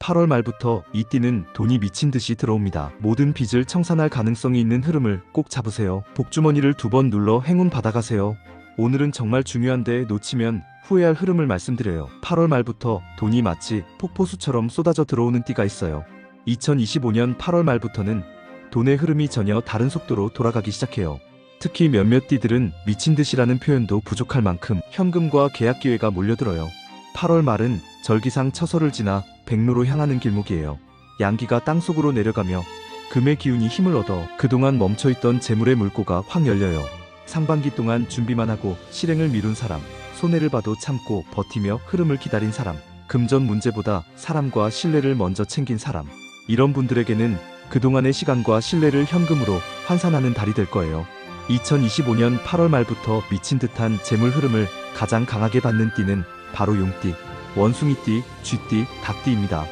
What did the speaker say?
8월 말부터 이 띠는 돈이 미친 듯이 들어옵니다. 모든 빚을 청산할 가능성이 있는 흐름을 꼭 잡으세요. 복주머니를 두 번 눌러 행운 받아가세요. 오늘은 정말 중요한데 놓치면 후회할 흐름을 말씀드려요. 8월 말부터 돈이 마치 폭포수처럼 쏟아져 들어오는 띠가 있어요. 2025년 8월 말부터는 돈의 흐름이 전혀 다른 속도로 돌아가기 시작해요. 특히 몇몇 띠들은 미친 듯이라는 표현도 부족할 만큼 현금과 계약 기회가 몰려들어요. 8월 말은 절기상 처서를 지나 백로로 향하는 길목이에요. 양기가 땅속으로 내려가며 금의 기운이 힘을 얻어 그동안 멈춰있던 재물의 물고가 확 열려요. 상반기 동안 준비만 하고 실행을 미룬 사람, 손해를 봐도 참고 버티며 흐름을 기다린 사람, 금전 문제보다 사람과 신뢰를 먼저 챙긴 사람. 이런 분들에게는 그동안의 시간과 신뢰를 현금으로 환산하는 달이 될 거예요. 2025년 8월 말부터 미친 듯한 재물 흐름을 가장 강하게 받는 띠는 바로 용띠, 원숭이띠, 쥐띠, 닭띠입니다.